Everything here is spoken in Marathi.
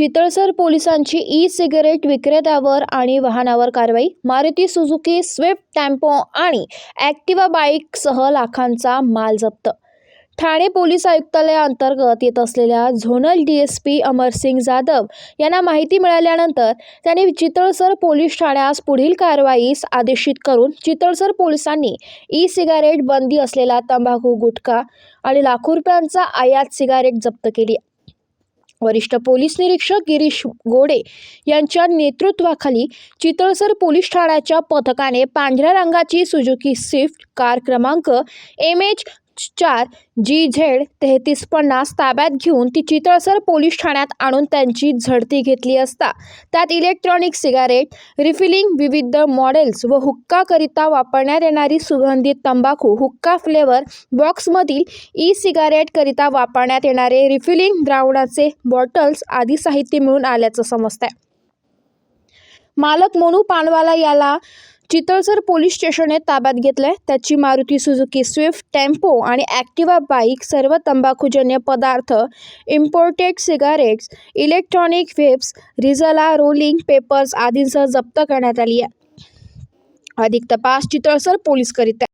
चितळसर पोलिसांची ई सिगारेट विक्रेत्यावर आणि वाहनावर कारवाई मारुती सुझुकी स्विफ्ट टॅम्पो आणि ॲक्टिवा बाईकसह लाखांचा माल जप्त. ठाणे पोलीस आयुक्तालयाअंतर्गत येत असलेल्या zonal D S P Amarsingh Jadhav यांना माहिती मिळाल्यानंतर त्यांनी चितळसर पोलीस ठाण्यास पुढील कारवाईस आदेशित करून चितळसर पोलिसांनी ई सिगारेट बंदी असलेला तंबाखू गुटखा आणि लाखो रुपयांचा आयात सिगारेट जप्त केली. वरिष्ठ पोलीस निरीक्षक गिरीश गोडे यांच्या नेतृत्वाखाली चितळसर पोलीस ठाण्याच्या पथकाने पांढऱ्या रंगाची सुजुकी स्विफ्ट कार क्रमांक एम एच चार जी झेड तेहतीस पन्नास ताब्यात घेऊन ती चितळसर पोलीस ठाण्यात आणून त्यांची झडती घेतली असता. त्यात इलेक्ट्रॉनिक सिगारेट रिफिलिंग विविध मॉडेल्स व हुक्काकरिता वापरण्यात येणारी सुगंधित तंबाखू हुक्का फ्लेवर बॉक्समधील ई सिगारेटकरिता वापरण्यात येणारे रिफिलिंग द्रावणाचे बॉटल्स आदी साहित्य मिळून आल्याचं समजतंय. मालक मोनू पानवाला याला चितळसर पोलीस स्टेशनने ताब्यात घेतलंय. त्याची मारुती सुझुकी स्विफ्ट टेम्पो आणि ॲक्टिवा बाईक सर्व तंबाखूजन्य पदार्थ imported cigarettes electronic vapes Rizla rolling papers आदींसह जप्त करण्यात आली आहे. अधिक तपास चितळसर पोलीस करीत आहे